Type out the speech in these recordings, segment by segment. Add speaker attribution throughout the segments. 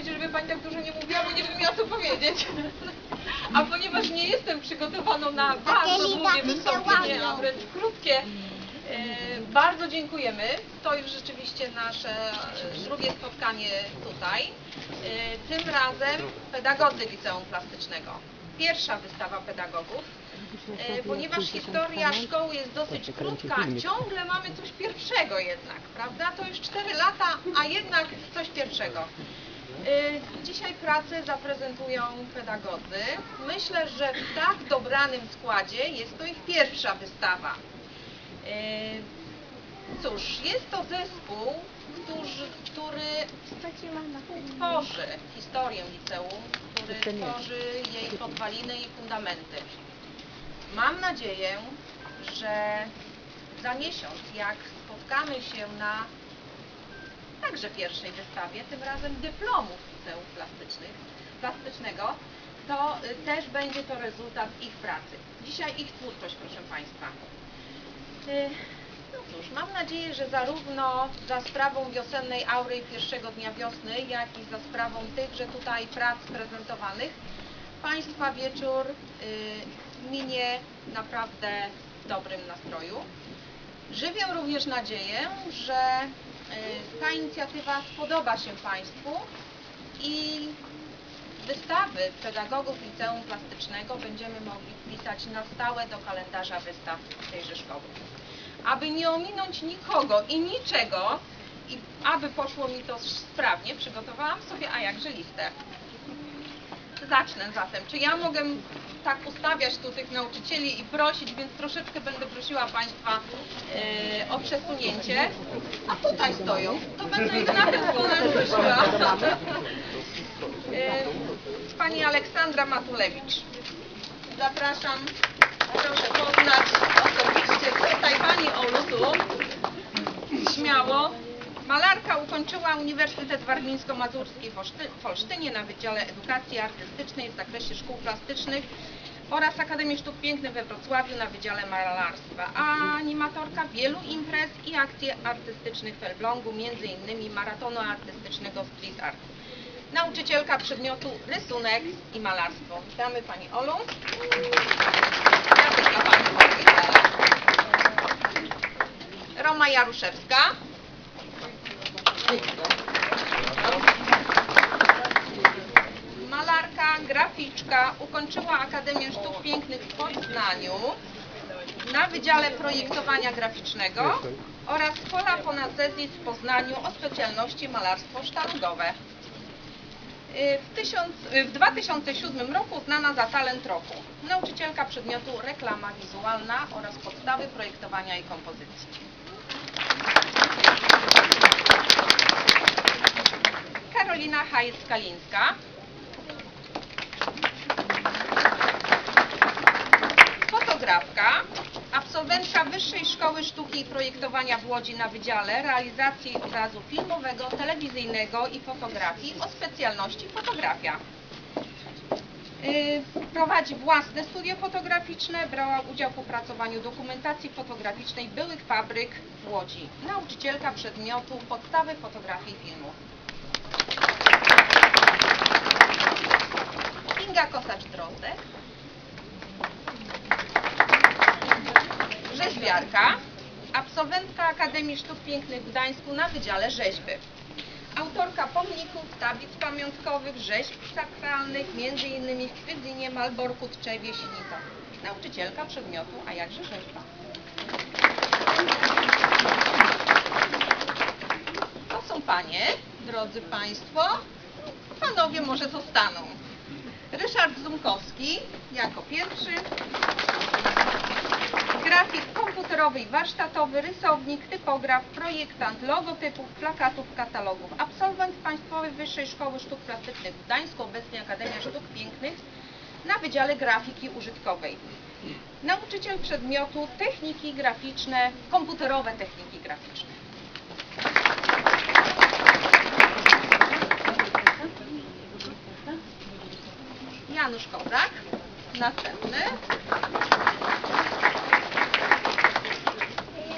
Speaker 1: powiedzieć, żeby pani tak dużo nie mówiła, bo nie wiem miała co powiedzieć. A ponieważ nie jestem przygotowana na bardzo długie wystąpienie, a wręcz krótkie, e, bardzo dziękujemy. To już rzeczywiście nasze drugie spotkanie tutaj. E, Tym razem pedagodzy liceum plastycznego. Pierwsza wystawa pedagogów. E, Ponieważ historia szkoły jest dosyć krótka, ciągle mamy coś pierwszego jednak, prawda? To już 4 lata, a jednak coś pierwszego. Y, Dzisiaj pracę zaprezentują pedagodzy. Myślę, że w tak dobranym składzie jest to ich pierwsza wystawa. Y, Cóż, jest to zespół, którzy, który tworzy historię liceum, który tworzy jej podwaliny i fundamenty. Mam nadzieję, że za miesiąc, jak spotkamy się na także pierwszej wystawie, tym razem dyplomów liceów plastycznych, plastycznego, to y, też będzie to rezultat ich pracy. Dzisiaj ich twórczość, proszę Państwa. Y, No cóż, mam nadzieję, że zarówno za sprawą wiosennej aury i pierwszego dnia wiosny, jak i za sprawą tychże tutaj prac prezentowanych, Państwa wieczór y, minie naprawdę w dobrym nastroju. Żywię również nadzieję, że ta inicjatywa spodoba się Państwu i wystawy pedagogów liceum plastycznego będziemy mogli wpisać na stałe do kalendarza wystaw tejże szkoły. Aby nie ominąć nikogo i niczego i aby poszło mi to sprawnie, przygotowałam sobie, a jakże listę. Zacznę zatem. Czy ja mogę tak ustawiać tu tych nauczycieli i prosić, więc troszeczkę będę prosiła Państwa e, o przesunięcie. A tutaj stoją. To będę ich na tę stronę prosiła. E, Pani Aleksandra Matulewicz. Zapraszam. Proszę poznać osobiście. Tutaj Pani Olu tu. Śmiało. Malarka ukończyła Uniwersytet Warmińsko-Mazurski w Olsztynie na Wydziale Edukacji Artystycznej w zakresie szkół plastycznych oraz Akademii Sztuk Pięknych we Wrocławiu na Wydziale Malarstwa, a animatorka wielu imprez i akcji artystycznych w Elblągu, m.in. maratonu artystycznego Street Art. Nauczycielka przedmiotu rysunek i malarstwo. Witamy Pani Olu. Roma Jaruszewska. Malarka, graficzka, ukończyła Akademię Sztuk Pięknych w Poznaniu na Wydziale Projektowania Graficznego oraz Pola Ponazezis w Poznaniu o specjalności malarstwo sztangowe. Y, W, tysiąc, y, w 2007 roku uznana za talent roku. Nauczycielka przedmiotu reklama wizualna oraz podstawy projektowania i kompozycji. Karolina Hajec-Kalińska. Fotografka, absolwentka Wyższej Szkoły Sztuki i Projektowania w Łodzi na Wydziale Realizacji Obrazu Filmowego, Telewizyjnego i Fotografii o specjalności fotografia. Y, Prowadzi własne studio fotograficzne, brała udział w opracowaniu dokumentacji fotograficznej byłych fabryk w Łodzi. Nauczycielka przedmiotu podstawy fotografii filmu. Kinga Kosacz-Drozdek. Rzeźbiarka, absolwentka Akademii Sztuk Pięknych w Gdańsku na Wydziale Rzeźby. Autorka pomników, tablic pamiątkowych, rzeźb sakralnych, m.in. w Kwydzynie, Malborku, Tczewie, Sinicach. Nauczycielka przedmiotu, a jakże rzeźba. To są panie, drodzy państwo. Panowie może zostaną. Ryszard Zumkowski jako pierwszy. Grafik komputerowy i warsztatowy, rysownik, typograf, projektant logotypów, plakatów, katalogów. Absolwent Państwowej Wyższej Szkoły Sztuk Plastycznych w Gdańsku, obecnie Akademia Sztuk Pięknych na Wydziale Grafiki Użytkowej. Nauczyciel przedmiotu techniki graficzne, komputerowe techniki graficzne. Janusz Kozak, następny.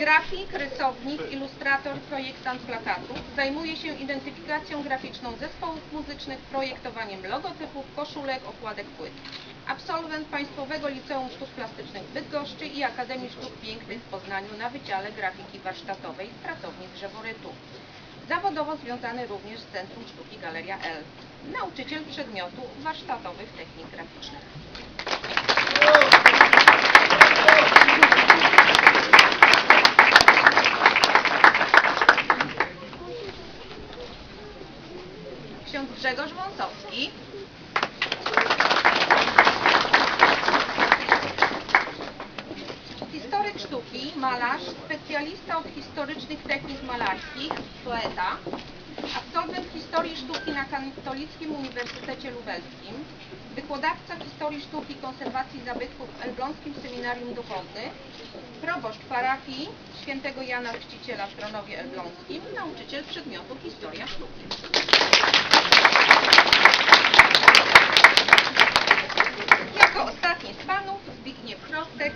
Speaker 1: Grafik, rysownik, ilustrator, projektant plakatów. Zajmuje się identyfikacją graficzną zespołów muzycznych, projektowaniem logotypów, koszulek, okładek płyt. Absolwent Państwowego Liceum Sztuk Plastycznych w Bydgoszczy i Akademii Sztuk Pięknych w Poznaniu na Wydziale Grafiki Warsztatowej w pracowni Drzeworytu. Zawodowo związany również z Centrum Sztuki Galeria L. Nauczyciel przedmiotu warsztatowych technik graficznych. Malarz, specjalista od historycznych technik malarskich, poeta, absolwent historii sztuki na Katolickim Uniwersytecie Lubelskim, wykładowca historii sztuki konserwacji zabytków w Elbląskim Seminarium Duchownym, proboszcz parafii świętego Jana Chrzciciela w Gronowie Elbląskim, nauczyciel przedmiotu historia sztuki. Jako ostatni z panów Zbigniew Chrostek,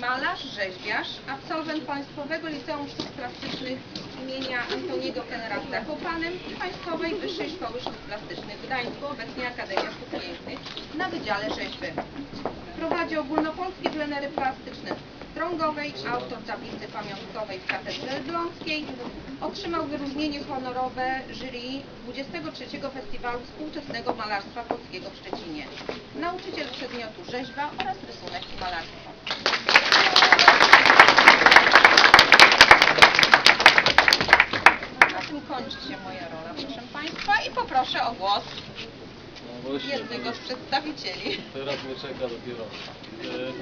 Speaker 1: malarz, rzeźbiarz, absolwent Państwowego Liceum Sztuk Plastycznych imienia Antoniego Kenera w Zakopanem i Państwowej Wyższej Szkoły Sztuk Plastycznych w Gdańsku, obecnie Akademia Sztuk Pięknych, na Wydziale Rzeźby. Prowadzi ogólnopolskie plenery plastyczne w Strągowej, autor tablicy pamiątkowej w Katedrze Elbląskiej. Otrzymał wyróżnienie honorowe jury 23 Festiwalu Współczesnego Malarstwa Polskiego w Szczecinie. Nauczyciel przedmiotu rzeźba oraz rysunek i malarstwo. Na tym kończy się moja rola, proszę Państwa, i poproszę o głos
Speaker 2: No właśnie,
Speaker 1: jednego z przedstawicieli.
Speaker 2: Teraz mnie czeka dopiero. E,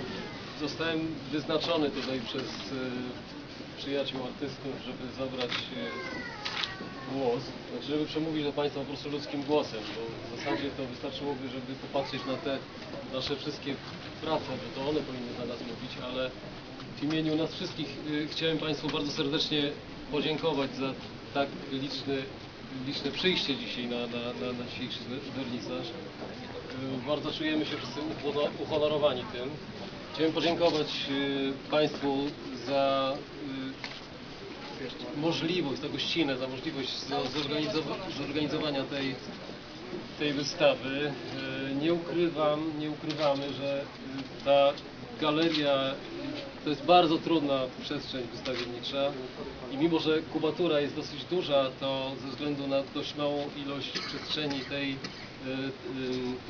Speaker 2: Zostałem wyznaczony tutaj przez e, przyjaciół artystów, żeby zabrać e, głos, żeby przemówić do Państwa po prostu ludzkim głosem, bo w zasadzie to wystarczyłoby, żeby popatrzeć na te nasze wszystkie prace, bo to one powinny za nas mówić, ale w imieniu nas wszystkich e, chciałem Państwu bardzo serdecznie podziękować za tak liczny, liczne przyjście dzisiaj na, na, na, na dzisiejszy wernisaż. Y, Bardzo czujemy się wszyscy uhono- uhonorowani tym. Chciałem podziękować y, Państwu za y, możliwość, za gościnę, za możliwość zorganizowania tej, tej wystawy. Y, Nie ukrywam, nie ukrywamy, że ta galeria to jest bardzo trudna przestrzeń wystawiennicza i mimo, że kubatura jest dosyć duża, to ze względu na dość małą ilość przestrzeni tej, y,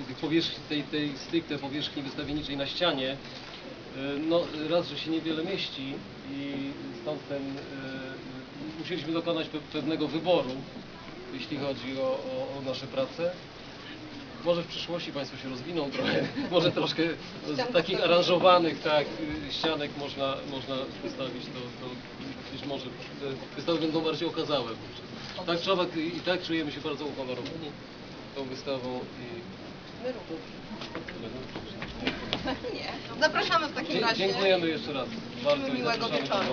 Speaker 2: tych powierzchni, tej, tej stricte powierzchni wystawienniczej na ścianie, no raz, że się niewiele mieści i stąd ten, musieliśmy dokonać pe- pewnego wyboru, jeśli chodzi o, o, o nasze prace. Może w przyszłości Państwo się rozwiną trochę, może troszkę z takich aranżowanych tak, y, ścianek można, można wystawić, to, to być może wystawy będą bardziej okazałe. Tak, trzeba, i tak czujemy się bardzo uhonorowani tą wystawą i
Speaker 1: My również. Nie. Zapraszamy w takim
Speaker 2: Dzie-
Speaker 1: razie.
Speaker 2: dziękujemy jeszcze raz. Bardzo
Speaker 1: Miłego wieczoru.